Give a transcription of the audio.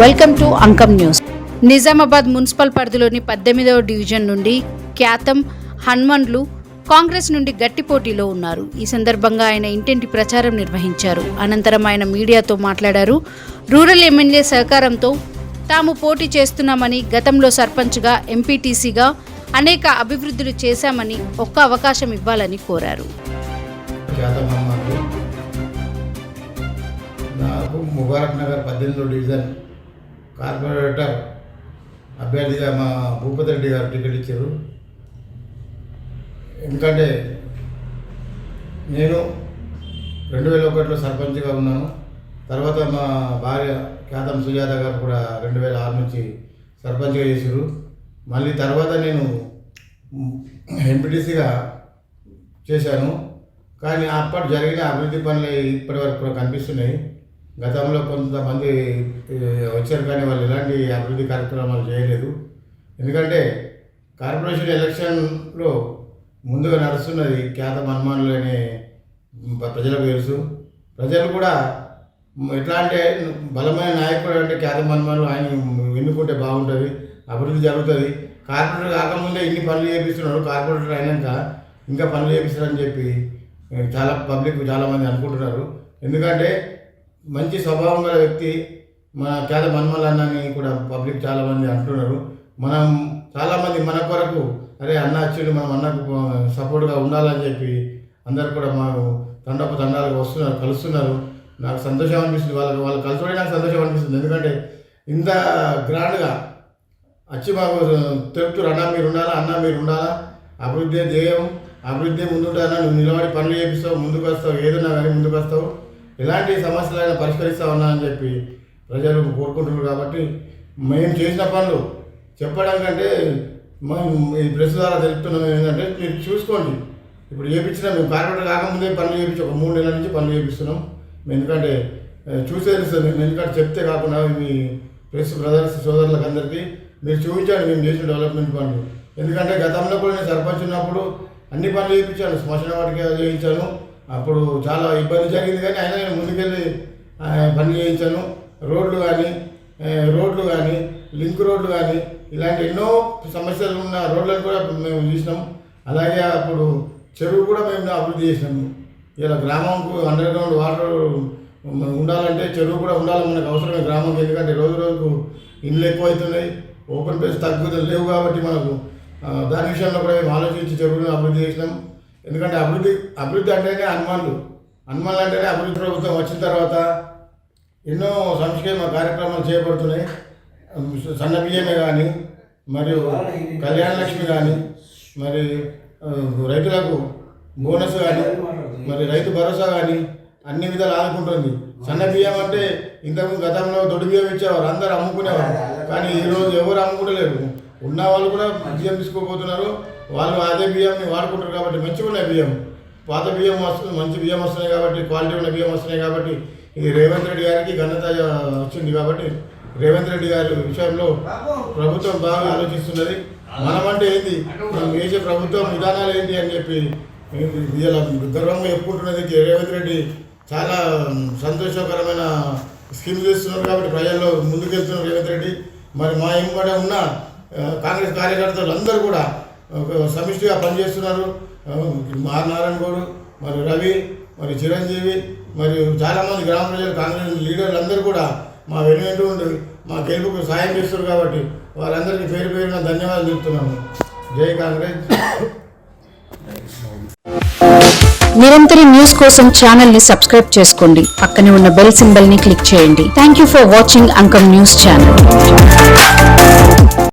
Welcome to Ankam news. Nizamabad municipal పరిధిలోని పద్దెనిమిదవ division నుండి ఖ్యాతం హన్మన్లు కాంగ్రెస్ నుండి గట్టి పోటీలో ఉన్నారు. ఈ సందర్భంగా ఆయన ఇంటింటి ప్రచారం నిర్వహించారు. అనంతరం ఆయన మీడియాతో మాట్లాడారు. రూరల్ ఎమ్మెల్యే సహకారంతో తాము పోటీ చేస్తున్నామని గతంలో సర్పంచ్గా ఎంపీటీసీగా అనేక అభివృద్ధులు చేశామని ఒక్క అవకాశం ఇవ్వాలని కోరారు. నాకు ముబారక్ నగర్ పద్దెనిమిదో డివిజన్ కార్పొరేటర్ అభ్యర్థిగా మా భూపతి రెడ్డి గారు టికెట్ ఇచ్చారు. ఎందుకంటే నేను రెండు వేల ఒకటిలో సర్పంచ్గా ఉన్నాను. తర్వాత మా భార్య ఖ్యాతం సుజాత గారు కూడా రెండు వేల ఆరు నుంచి సర్పంచ్గా చేశారు. మళ్ళీ తర్వాత నేను ఎంపీటీసీగా చేశాను. కానీ అప్పటి జరిగిన అభివృద్ధి పనులు ఇప్పటి వరకు కూడా కనిపిస్తున్నాయి. గతంలో కొంతమంది వచ్చారు కానీ వాళ్ళు ఎలాంటి అభివృద్ధి కార్యక్రమాలు చేయలేదు. ఎందుకంటే కార్పొరేషన్ ఎలక్షన్లో ముందుగా నడుస్తున్నది ఖ్యాత మన్మానులు అనే ప్రజలకు తెలుసు. ప్రజలు కూడా ఎట్లా అంటే బలమైన నాయకుడు అంటే ఖ్యాత మన్మానులు ఆయన ఎన్నుకుంటే బాగుంటుంది అభివృద్ధి జరుగుతుంది. కార్పొరేటర్ కాకముందే ఇన్ని పనులు చేపిస్తున్నాడు కార్పొరేటర్ అయినాక ఇంకా పనులు చేపిస్తారని చెప్పి చాలా పబ్లిక్ చాలామంది అనుకుంటున్నారు. ఎందుకంటే మంచి స్వభావం గల వ్యక్తి మన ఖ్యాత మన్మలన్నని కూడా పబ్లిక్ చాలామంది అంటున్నారు. మనం చాలామంది మన కొరకు అరే అన్న వచ్చిండు మనం అన్నకు సపోర్ట్గా ఉండాలని చెప్పి అందరు కూడా మాకు తండపు తండాలకు వస్తున్నారు కలుస్తున్నారు. నాకు సంతోషం అనిపిస్తుంది వాళ్ళకి వాళ్ళు కలిసి నాకు సంతోషం అనిపిస్తుంది. ఎందుకంటే ఇంత గ్రాండ్గా వచ్చి మాకు తెలుపుతారు అన్న మీరు ఉండాలా అన్న మీరు ఉండాలా? అభివృద్ధి ధ్యేయం? అభివృద్ధి ముందుంటానా నువ్వు నిలబడి పనులు చేపిస్తావు ముందుకు వస్తావు ఏదన్నా కానీ ముందుకు వస్తావు ఎలాంటి సమస్యలైనా పరిష్కరిస్తావన్నా అని చెప్పి ప్రజలు కోరుకుంటున్నారు కాబట్టి మేము చేసిన పనులు చెప్పడం కంటే మేము ఈ ప్రెస్ ద్వారా తెలుపుతున్నాం ఏంటంటే మీరు చూసుకోండి. ఇప్పుడు చేపించినా మేము కార్పొరేటర్ కాకముందే పనులు చేయించి ఒక మూడు నెలల నుంచి పనులు చేపిస్తున్నాం. మేము ఎందుకంటే చూసే తెలుస్తుంది. మేము ఎందుకంటే చెప్తే కాకుండా మీ ప్రెస్ బ్రదర్స్ సోదరులకు అందరికీ మీరు చూపించండి మేము చేసిన డెవలప్మెంట్ పనులు. ఎందుకంటే గతంలో కూడా నేను సర్పంచ్ ఉన్నప్పుడు అన్ని పనులు చేయించాను శ్మశాన వాటికి చేయించాను. అప్పుడు చాలా ఇబ్బంది జరిగింది కానీ అయినా నేను ముందుకెళ్ళి పని చేయించాను. రోడ్లు కానీ రోడ్లు కానీ లింక్ రోడ్లు కానీ ఇలాంటి ఎన్నో సమస్యలు ఉన్న రోడ్లను కూడా మేము చూసినాం. అలాగే అప్పుడు చెరువు కూడా మేము అభివృద్ధి చేసినాము. ఇలా గ్రామంకు అండర్ గ్రౌండ్ వాటర్ ఉండాలంటే చెరువు కూడా ఉండాలి మనకు అవసరమే గ్రామంకి. ఎందుకంటే రోజు రోజుకు ఇండ్లు ఎక్కువ అవుతున్నాయి ఓపెన్ ప్లేస్ తగ్గుతుంది లేవు కాబట్టి మనకు దాని విషయంలో కూడా మేము ఆలోచించి చెరువులను అభివృద్ధి చేసినాం. ఎందుకంటే అభివృద్ధి అభివృద్ధి అంటేనే హనుమాన్లు హనుమాన్లు అంటేనే అభివృద్ధి ప్రభుత్వం వచ్చిన తర్వాత ఎన్నో సంక్షేమ కార్యక్రమాలు చేపడుతున్నాయి. సన్న బియ్యమే కానీ మరియు కళ్యాణ లక్ష్మి కానీ మరి రైతులకు బోనస్ కానీ మరి రైతు భరోసా కానీ అన్ని విధాలు ఆదుకుంటుంది. సన్న బియ్యం అంటే ఇంతకుముందు గతంలో దొడ్డు బియ్యం ఇచ్చేవారు అందరు అమ్ముకునేవారు. కానీ ఈరోజు ఎవరు అమ్ముకుంటలేరు. ఉన్న వాళ్ళు కూడా బియ్యం తీసుకోపోతున్నారు వాళ్ళు అదే బియ్యంని వాడుకుంటారు కాబట్టి మంచిగా ఉన్నాయి బియ్యం. పాత బియ్యం వస్తుంది మంచి బియ్యం వస్తున్నాయి కాబట్టి క్వాలిటీ ఉన్న బియ్యం వస్తున్నాయి కాబట్టి ఇది రేవంత్ రెడ్డి గారికి ఘనత వచ్చింది కాబట్టి రేవంత్ రెడ్డి గారి విషయంలో ప్రభుత్వం బాగా ఆలోచిస్తున్నది. మనమంటే ఏంది? మనం వేసే ప్రభుత్వం విధానాలు ఏంటి అని చెప్పి ఇలా గర్వంగా చెప్పుకుంటున్నది రేవంత్ రెడ్డి చాలా సంతోషకరమైన స్కీమ్స్ చేస్తున్నారు కాబట్టి ప్రజల్లో ముందుకెళ్తున్నారు రేవంత్ రెడ్డి. మరి మా ఇంబడి ఉన్న కాంగ్రెస్ కార్యకర్తలు అందరూ కూడా సమిష్టిగా పనిచేస్తున్నారు. మా నారాయణ గౌడ్ మరి రవి మరి చిరంజీవి మరియు చాలామంది గ్రామ ప్రజలు కాంగ్రెస్ లీడర్లు అందరూ కూడా మా వెనువెంటూ ఉండి మా గెలుపుకు సాయం చేస్తారు కాబట్టి వారందరికీ పేరు పేరున ధన్యవాదాలు చెప్తున్నాము జై కాంగ్రెస్. నిరంతర న్యూస్ కోసం ఛానల్ని సబ్స్క్రైబ్ చేసుకోండి. పక్కనే ఉన్న బెల్ సింబల్ని క్లిక్ చేయండి. Thank you for watching Ankam news channel